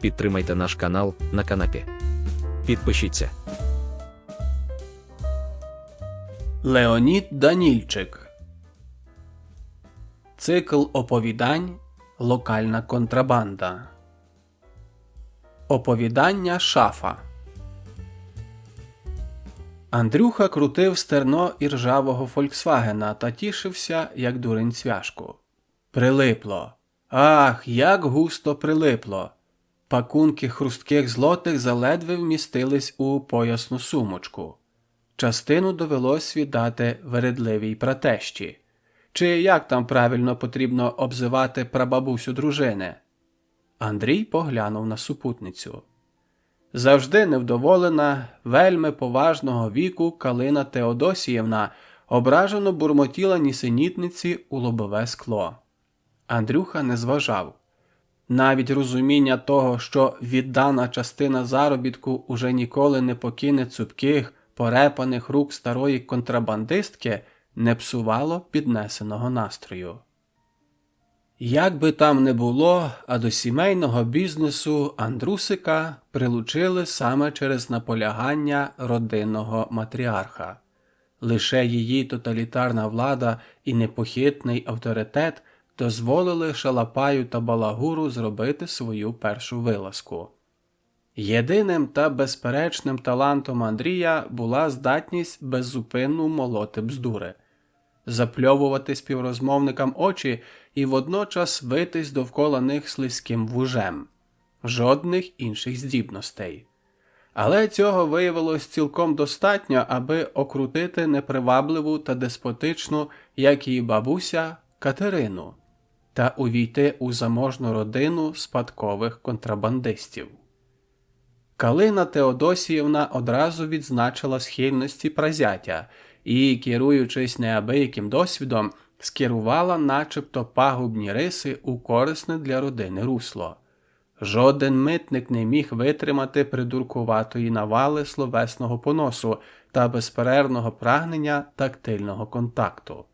Підтримайте наш канал на канапі. Підпишіться. Леонід Данільчик Цикл оповідань Локальна контрабанда. Оповідання шафа. Андрюха крутив стерно іржавого Фольксвагена та тішився, як дурень цвяшку. Прилипло. Ах, як густо прилипло. Пакунки хрустких злотих заледве вмістились у поясну сумочку. Частину довелось віддати вередливій пратещі. Чи як там правильно потрібно обзивати прабабусю дружини? Андрій поглянув на супутницю. Завжди невдоволена, вельми поважного віку Калина Теодосіївна ображено бурмотіла нісенітниці у лобове скло. Андрюха не зважав. Навіть розуміння того, що віддана частина заробітку уже ніколи не покине цупких, порепаних рук старої контрабандистки, не псувало піднесеного настрою. Як би там не було, а до сімейного бізнесу Андрусика прилучили саме через наполягання родинного матріарха. Лише її тоталітарна влада і непохитний авторитет дозволили шалапаю та балагуру зробити свою першу вилазку. Єдиним та безперечним талантом Андрія була здатність беззупинно молоти бздури, запльовувати співрозмовникам очі і водночас витись довкола них слизьким вужем, жодних інших здібностей. Але цього виявилось цілком достатньо, аби окрутити непривабливу та деспотичну, як її бабуся, Катерину, та увійти у заможну родину спадкових контрабандистів. Калина Теодосіївна одразу відзначила схильності празятя і, керуючись неабияким досвідом, скерувала начебто пагубні риси у корисне для родини русло. Жоден митник не міг витримати придуркуватої навали словесного поносу та безперервного прагнення тактильного контакту.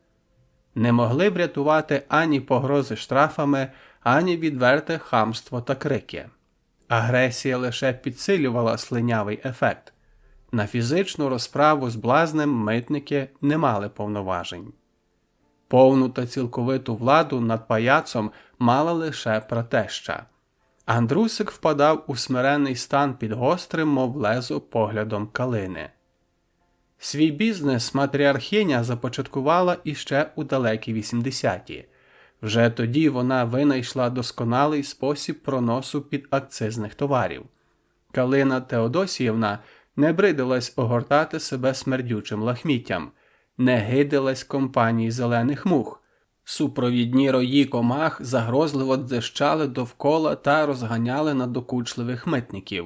Не могли врятувати ані погрози штрафами, ані відверте хамство та крики. Агресія лише підсилювала слинявий ефект. На фізичну розправу з блазнем митники не мали повноважень. Повну та цілковиту владу над паяцом мала лише протеща. Андрусик впадав у смиренний стан під гострим, мов лезо, поглядом калини. Свій бізнес матріархиня започаткувала іще у далекі 80-ті. Вже тоді вона винайшла досконалий спосіб проносу підакцизних товарів. Калина Теодосіївна не бридилась огортати себе смердючим лахміттям, не гидилась компанії зелених мух. Супровідні рої комах загрозливо дзищали довкола та розганяли надокучливих митників.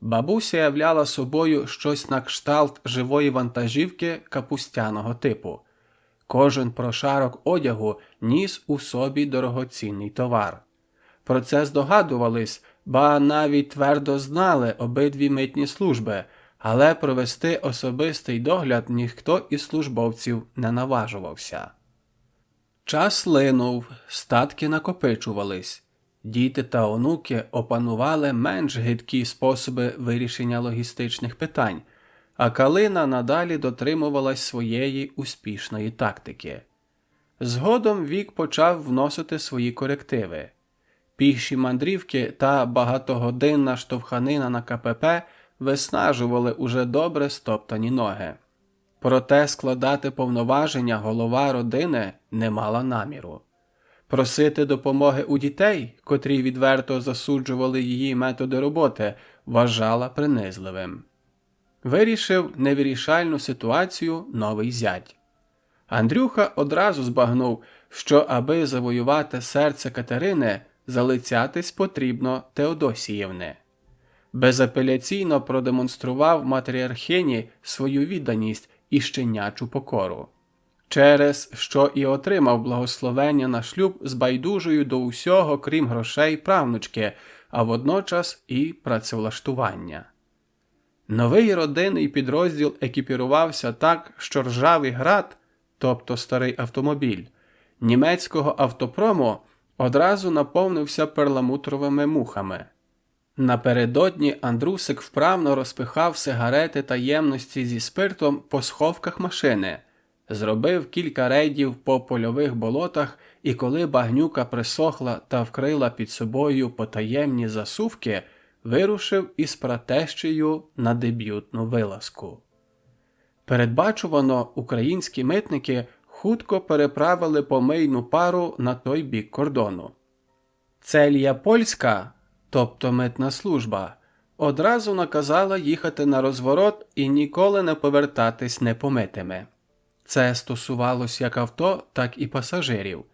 Бабуся являла собою щось на кшталт живої вантажівки капустяного типу. Кожен прошарок одягу ніс у собі дорогоцінний товар. Про це здогадувались, ба навіть твердо знали обидві митні служби, але провести особистий догляд ніхто із службовців не наважувався. Час линув, статки накопичувались. Діти та онуки опанували менш гидкі способи вирішення логістичних питань, а Калина надалі дотримувалась своєї успішної тактики. Згодом вік почав вносити свої корективи. Піші мандрівки та багатогодинна штовханина на КПП виснажували уже добре стоптані ноги. Проте складати повноваження голова родини не мала наміру. Просити допомоги у дітей, котрі відверто засуджували її методи роботи, вважала принизливим. Вирішив невирішальну ситуацію новий зять. Андрюха одразу збагнув, що аби завоювати серце Катерини, залицятись потрібно Теодосіївни. Безапеляційно продемонстрував матріархині свою відданість і щенячу покору, через що і отримав благословення на шлюб з байдужою до усього, крім грошей правнучки, а водночас і працевлаштування. Новий родинний підрозділ екіпірувався так, що ржавий град, тобто старий автомобіль, німецького автопрому одразу наповнився перламутровими мухами. Напередодні Андрусик вправно розпихав сигарети та ємності зі спиртом по сховках машини, зробив кілька рейдів по польових болотах, і коли багнюка присохла та вкрила під собою потаємні засувки, вирушив із пратещею на дебютну вилазку. Передбачувано, українські митники хутко переправили помийну пару на той бік кордону. Целія польська, тобто митна служба, одразу наказала їхати на розворот і ніколи не повертатись непомитими. Це стосувалось як авто, так і пасажирів.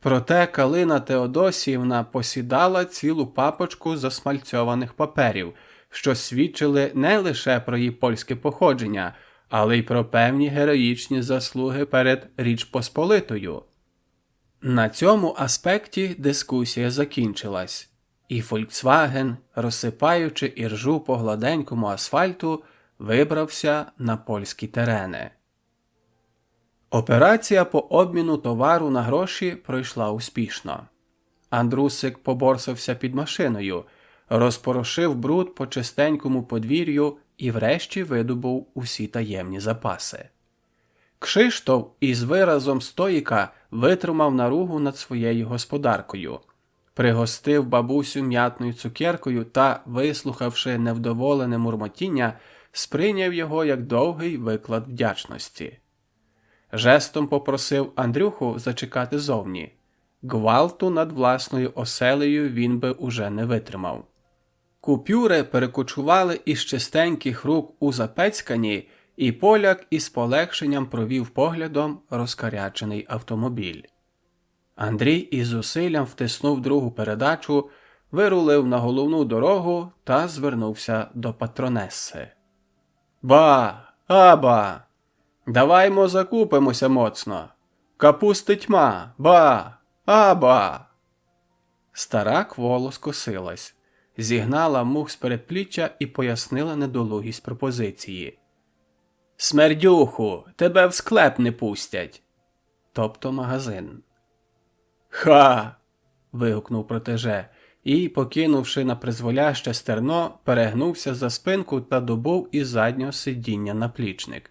Проте Калина Теодосіївна посідала цілу папочку засмальцьованих паперів, що свідчили не лише про її польське походження, але й про певні героїчні заслуги перед Річ Посполитою. На цьому аспекті дискусія закінчилась, і Фольксваген, розсипаючи іржу по гладенькому асфальту, вибрався на польські терени. Операція по обміну товару на гроші пройшла успішно. Андрусик поборсався під машиною, розпорошив бруд по чистенькому подвір'ю і врешті видобув усі таємні запаси. Кшиштов із виразом стоїка витримав наругу над своєю господаркою, пригостив бабусю м'ятною цукеркою та, вислухавши невдоволене мурмотіння, сприйняв його як довгий виклад вдячності. Жестом попросив Андрюху зачекати зовні. Гвалту над власною оселею він би уже не витримав. Купюри перекочували із чистеньких рук у запецькані, і поляк із полегшенням провів поглядом розкарячений автомобіль. Андрій із зусиллям втиснув другу передачу, вирулив на головну дорогу та звернувся до патронеси. Ба, аба! Даваймо закупимося моцно. Капусти тьма, ба, аба. Стара кволо скосилась, зігнала мух з передпліччя і пояснила недолугість пропозиції. Смердюху, тебе в склеп не пустять. Тобто магазин. Ха. вигукнув протеже і, покинувши на призволяще стерно, перегнувся за спинку та добув із заднього сидіння наплічник.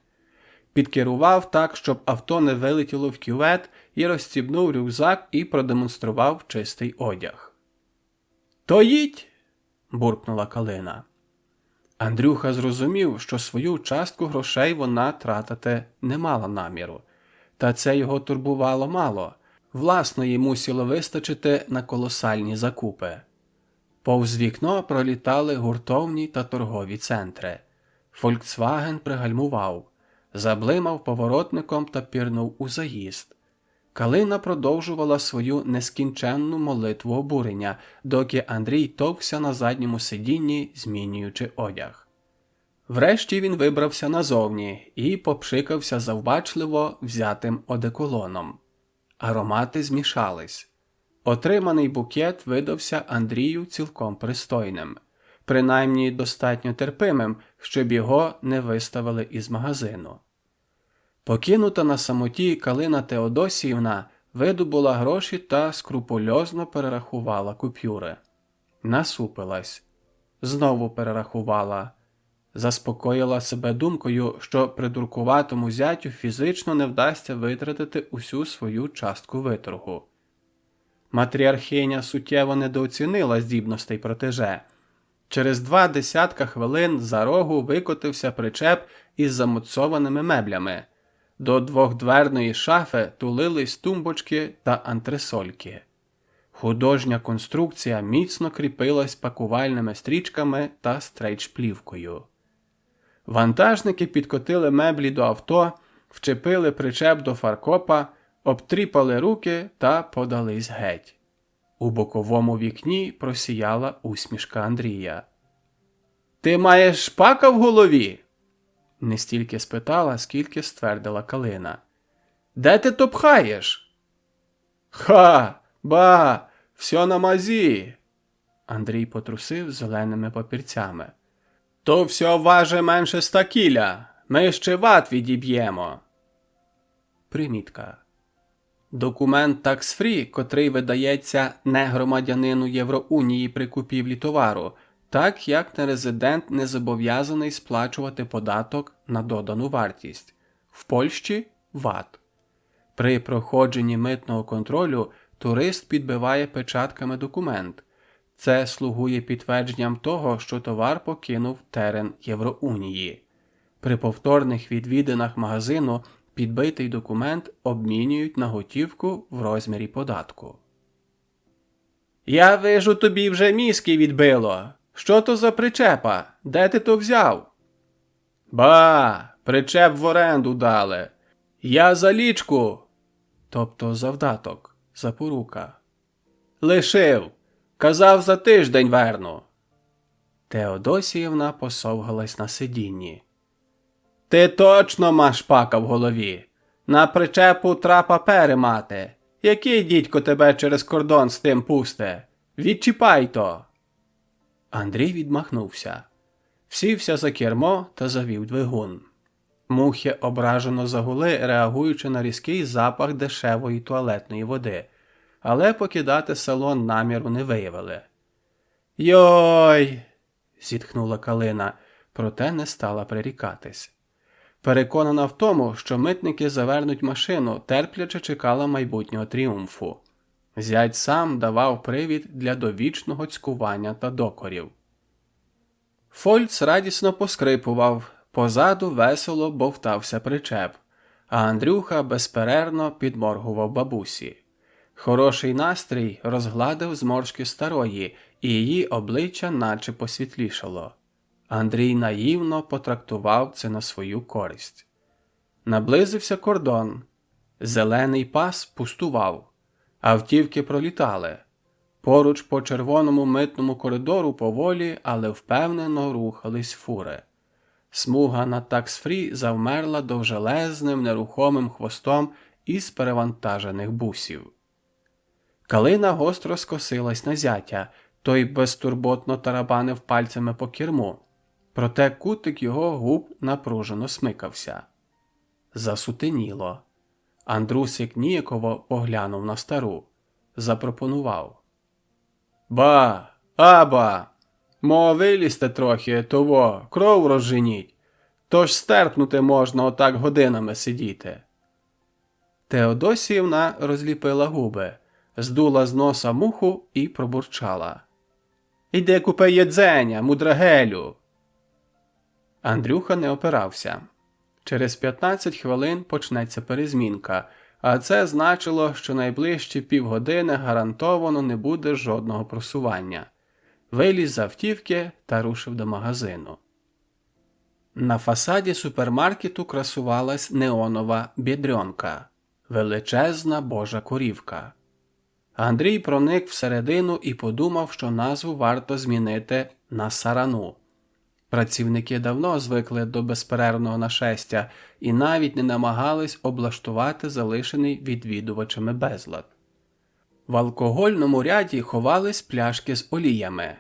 Підкерував так, щоб авто не вилетіло в кювет, і розстібнув рюкзак і продемонстрував чистий одяг. То їдь. буркнула Калина. Андрюха зрозумів, що свою частку грошей вона тратити не мала наміру, та це його турбувало мало. Власної мусило вистачити на колосальні закупи. Повз вікно пролітали гуртовні та торгові центри. Фольксваген пригальмував, заблимав поворотником та пірнув у заїзд. Калина продовжувала свою нескінченну молитву обурення, доки Андрій товкся на задньому сидінні, змінюючи одяг. Врешті він вибрався назовні і попшикався завбачливо взятим одеколоном. Аромати змішались. Отриманий букет видався Андрію цілком пристойним, принаймні достатньо терпимим, щоб його не виставили із магазину. Покинута на самоті Калина Теодосіївна видобула гроші та скрупульозно перерахувала купюри. Насупилась, знову перерахувала, заспокоїла себе думкою, що придуркуватому зятю фізично не вдасться витратити усю свою частку виторгу. Матріархиня суттєво недооцінила здібностей протеже. Через два десятка хвилин за рогу викотився причеп із замуцованими меблями. До двохдверної шафи тулились тумбочки та антресольки. Художня конструкція міцно кріпилась пакувальними стрічками та стрейчплівкою. Вантажники підкотили меблі до авто, вчепили причеп до фаркопа, обтріпали руки та подались геть. У боковому вікні просіяла усмішка Андрія. Ти маєш шпака в голові? Не стільки спитала, скільки ствердила Калина. Де ти то пхаєш? Ха, ба, все на мазі. Андрій потрусив зеленими папірцями. То все важе менше ста кіля. Ми ще ват відіб'ємо. Примітка. Документ такс-фрі, котрий видається не громадянину Євроунії при купівлі товару, так як нерезидент не зобов'язаний сплачувати податок на додану вартість, в Польщі ВАТ. При проходженні митного контролю турист підбиває печатками документ. Це слугує підтвердженням того, що товар покинув терен Євроунії. При повторних відвідинах магазину підбитий документ обмінюють на готівку в розмірі податку. Я вижу, тобі вже мізки відбило. Що то за причепа? Де ти то взяв? Ба, причеп в оренду дали. Я за лічку. Тобто завдаток, запорука. Лишив. Казав за тиждень верну. Теодосіївна посовгалась на сидінні. Ти точно маш пака в голові. На причепу тра папери мати. Який дідько тебе через кордон з тим пусте? Відчіпай то. Андрій відмахнувся, сівся за кермо та завів двигун. Мухи ображено загули, реагуючи на різкий запах дешевої туалетної води, але покидати салон наміру не виявили. Йой. зітхнула Калина, проте не стала прирікатись. Переконана в тому, що митники завернуть машину, терпляче чекала майбутнього тріумфу. Зять сам давав привід для довічного цькування та докорів. Фольц радісно поскрипував, позаду весело бовтався причеп, а Андрюха безперервно підморгував бабусі. Хороший настрій розгладив зморшки старої, і її обличчя наче посвітлішало. Андрій наївно потрактував це на свою користь. Наблизився кордон. Зелений пас пустував. Автівки пролітали. Поруч по червоному митному коридору поволі, але впевнено рухались фури. Смуга на таксфрі завмерла довжелезним нерухомим хвостом із перевантажених бусів. Калина гостро скосилась на зятя, той безтурботно тарабанив пальцями по керму, проте кутик його губ напружено смикався. Засутеніло. Андрусик ніяково поглянув на стару, запропонував. Ба, аба, мо вилізте трохи, того, кров розженіть. Тож стерпнути можна отак годинами сидіти. Теодосіївна розліпила губи, здула з носа муху і пробурчала. Іди купи єдзеня, мудрагелю. Андрюха не опирався. Через 15 хвилин почнеться перезмінка, а це значило, що найближчі півгодини гарантовано не буде жодного просування. Виліз з автівки та рушив до магазину. На фасаді супермаркету красувалась неонова бідрьонка, величезна божа корівка. Андрій проник всередину і подумав, що назву варто змінити на сарану. Працівники давно звикли до безперервного нашестя і навіть не намагались облаштувати залишений відвідувачами безлад. В алкогольному ряді ховались пляшки з оліями,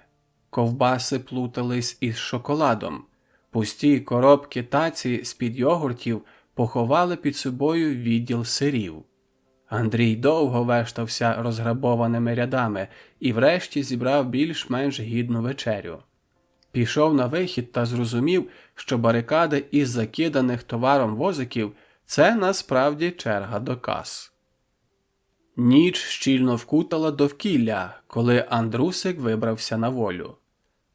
ковбаси плутались із шоколадом, пусті коробки таці з-під йогуртів поховали під собою відділ сирів. Андрій довго вештався розграбованими рядами і врешті зібрав більш-менш гідну вечерю. Пішов на вихід та зрозумів, що барикади із закиданих товаром возиків це насправді черга до кас. Ніч щільно вкутала довкілля, коли Андрусик вибрався на волю.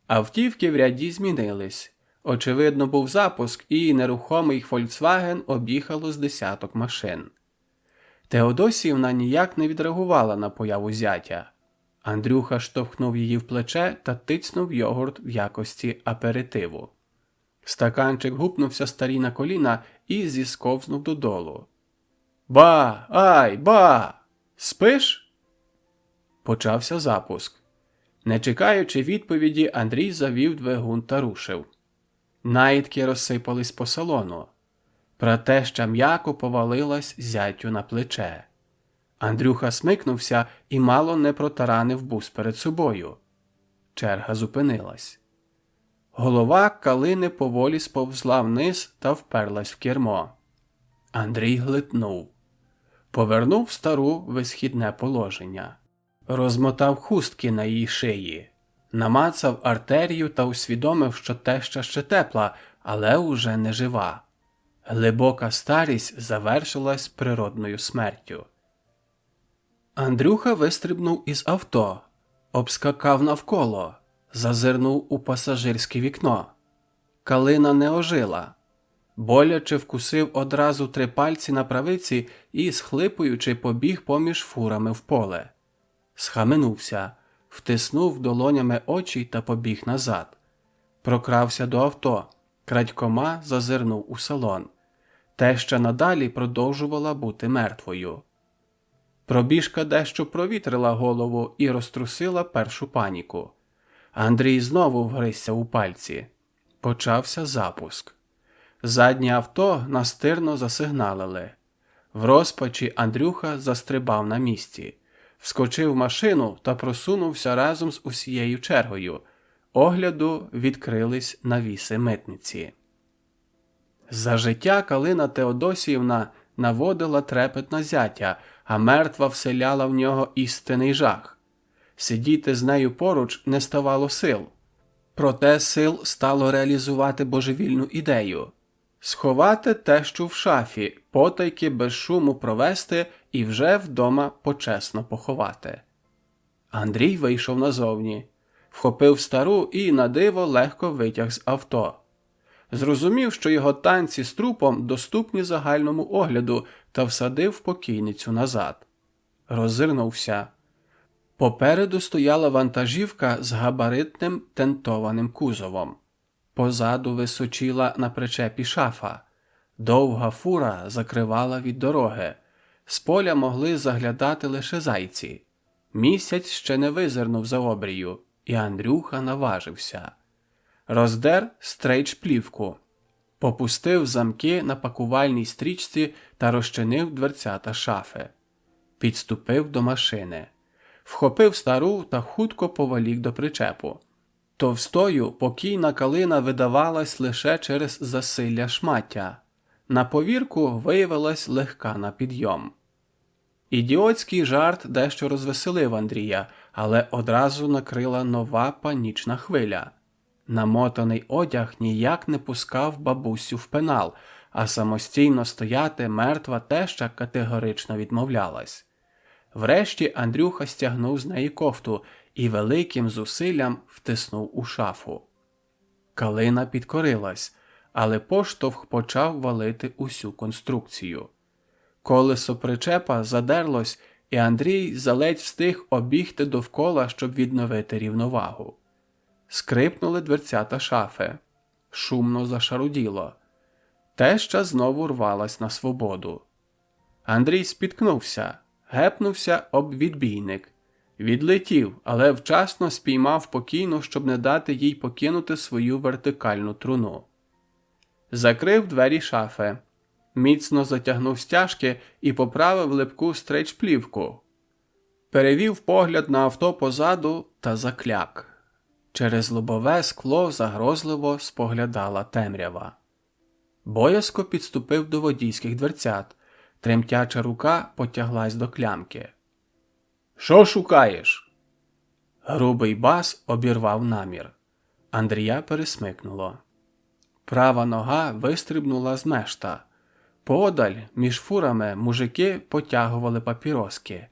Автівки в ряді змінились. Очевидно, був запуск, і нерухомий Фольксваген об'їхало з десяток машин. Теодосіївна ніяк не відреагувала на появу зятя. Андрюха штовхнув її в плече та тицнув йогурт в якості аперитиву. Стаканчик гупнувся старі на коліна і зісковзнув додолу. Ба, ай, ба! Спиш? Почався запуск. Не чекаючи відповіді, Андрій завів двигун та рушив. Наїдки розсипались по салону. Пратеща м'яко повалилась зятю на плече. Андрюха смикнувся і мало не протаранив бус перед собою. Черга зупинилась. Голова калини поволі сповзла вниз та вперлась в кермо. Андрій глитнув. Повернув стару висхідне положення, розмотав хустки на її шиї, намацав артерію та усвідомив, що теща ще тепла, але уже не жива. Глибока старість завершилась природною смертю. Андрюха вистрибнув із авто, обскакав навколо, зазирнув у пасажирське вікно. Калина не ожила. Боляче вкусив одразу три пальці на правиці і, схлипуючи, побіг поміж фурами в поле. Схаменувся, втиснув долонями очі та побіг назад. Прокрався до авто, крадькома зазирнув у салон. Теща надалі продовжувала бути мертвою. Пробіжка дещо провітрила голову і розтрусила першу паніку. Андрій знову вгризся у пальці. Почався запуск. Заднє авто настирно засигналили. В розпачі Андрюха застрибав на місці, вскочив в машину та просунувся разом з усією чергою. Огляду відкрились навіси митниці. За життя Калина Теодосіївна наводила трепет на зятя, а мертва вселяла в нього істинний жах. Сидіти з нею поруч не ставало сил. Проте сил стало реалізувати божевільну ідею сховати тещу в шафі, потайки без шуму провести і вже вдома почесно поховати. Андрій вийшов назовні, вхопив стару і на диво легко витяг з авто. Зрозумів, що його танці з трупом доступні загальному огляду та всадив покійницю назад. Роззирнувся. Попереду стояла вантажівка з габаритним тентованим кузовом. Позаду височіла на причепі шафа. Довга фура закривала від дороги. З поля могли заглядати лише зайці. Місяць ще не визирнув за обрію, і Андрюха наважився. Роздер стрейч плівку, попустив замки на пакувальній стрічці та розчинив дверцята шафи. Підступив до машини, вхопив стару та хутко повалік до причепу. Товстою покійна калина видавалась лише через засилля шмаття. На повірку виявилась легка на підйом. Ідіотський жарт дещо розвеселив Андрія, але одразу накрила нова панічна хвиля. Намотаний одяг ніяк не пускав бабусю в пенал, а самостійно стояти мертва теща категорично відмовлялась. Врешті Андрюха стягнув з неї кофту і великим зусиллям втиснув у шафу. Калина підкорилась, але поштовх почав валити усю конструкцію. Колесо причепа задерлось, і Андрій заледь встиг обігти довкола, щоб відновити рівновагу. Скрипнули дверцята шафи. Шумно зашаруділо. Теща знову рвалась на свободу. Андрій спіткнувся, гепнувся об відбійник. Відлетів, але вчасно спіймав покійну, щоб не дати їй покинути свою вертикальну труну. Закрив двері шафи, міцно затягнув стяжки і поправив липку стрейч-плівку. Перевів погляд на авто позаду та закляк. Через лобове скло загрозливо споглядала темрява. Боязко підступив до водійських дверцят. Тремтяча рука потяглась до клямки. Що шукаєш? Грубий бас обірвав намір. Андрія пересмикнуло. Права нога вистрибнула з мешта. Поодаль, між фурами, мужики потягували папіроски.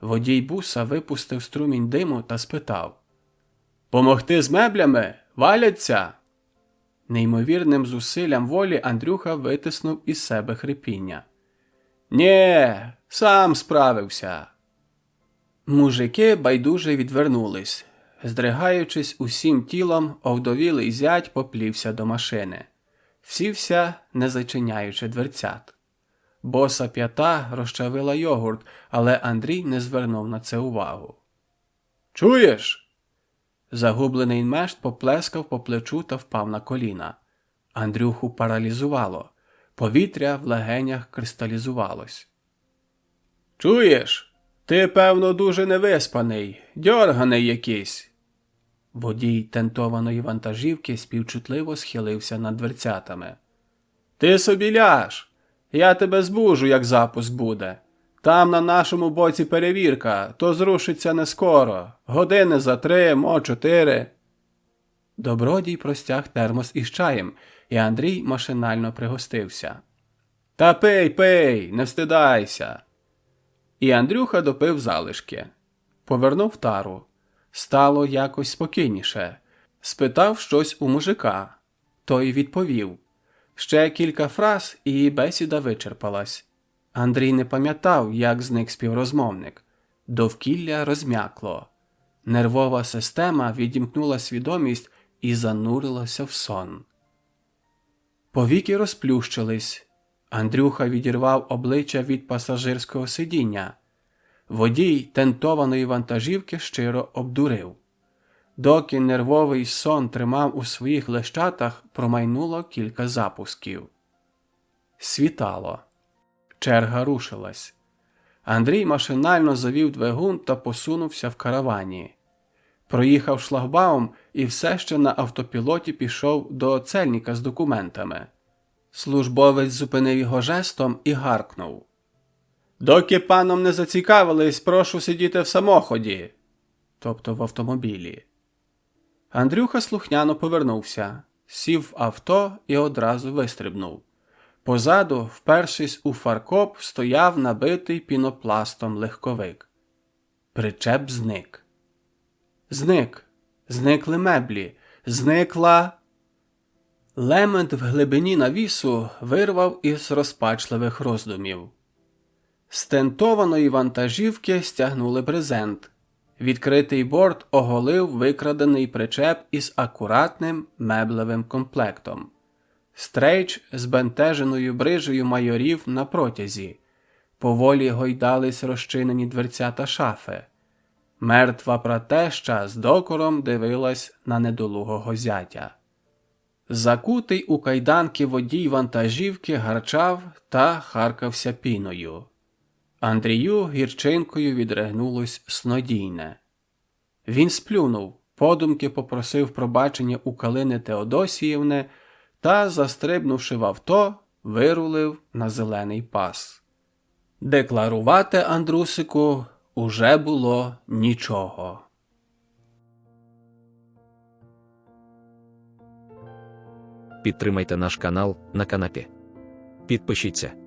Водій буса випустив струмінь диму та спитав Помогти з меблями? Валяться? Неймовірним зусиллям волі Андрюха витиснув із себе хрипіння. Нє, сам справився. Мужики байдуже відвернулись. Здригаючись усім тілом, овдовілий зять поплівся до машини, всівся, не зачиняючи дверцят. Боса п'ята розчавила йогурт, але Андрій не звернув на це увагу. Чуєш? Загублений мешт поплескав по плечу та впав на коліна. Андрюху паралізувало, повітря в легенях кристалізувалось. Чуєш? Ти, певно, дуже невиспаний, дьорганий якийсь. Водій тентованої вантажівки співчутливо схилився над дверцятами. Ти собі ляж, я тебе збужу, як запуск буде. Там на нашому боці перевірка, то зрушиться не скоро. Години за три, мо чотири. Добродій простяг термос із чаєм, і Андрій машинально пригостився. Та пий, пий, не встидайся. І Андрюха допив залишки. Повернув тару. Стало якось спокійніше. Спитав щось у мужика. Той відповів. Ще кілька фраз, і бесіда вичерпалась. Андрій не пам'ятав, як зник співрозмовник. Довкілля розм'якло. Нервова система відімкнула свідомість і занурилася в сон. Повіки розплющились. Андрюха відірвав обличчя від пасажирського сидіння. Водій тентованої вантажівки щиро обдурив. Доки нервовий сон тримав у своїх лещатах, промайнуло кілька запусків. Світало. Черга рушилась. Андрій машинально завів двигун та посунувся в каравані. Проїхав шлагбаум і все ще на автопілоті пішов до цельника з документами. Службовець зупинив його жестом і гаркнув. Доки паном не зацікавились, прошу сидіти в самоході, тобто в автомобілі. Андрюха слухняно повернувся, сів в авто і одразу вистрибнув. Позаду, впершись у фаркоп, стояв набитий пінопластом легковик. Причеп зник. Зник. Зникли меблі. Зникла. Лемент в глибині навісу вирвав із розпачливих роздумів. З тентованої вантажівки стягнули брезент. Відкритий борт оголив викрадений причеп із акуратним меблевим комплектом. Стрейч з бентеженою брижею майорів на протязі. Поволі гойдались розчинені дверцята шафи. Мертва пратеща з докором дивилась на недолугого зятя. Закутий у кайданки водій вантажівки гарчав та харкався піною. Андрію гірчинкою відригнулось снодійне. Він сплюнув, подумки попросив пробачення у Калини Теодосіївни та, застрибнувши в авто, вирулив на зелений пас. Декларувати Андрусику уже було нічого. Підтримайте наш канал на канапі. Підпишіться.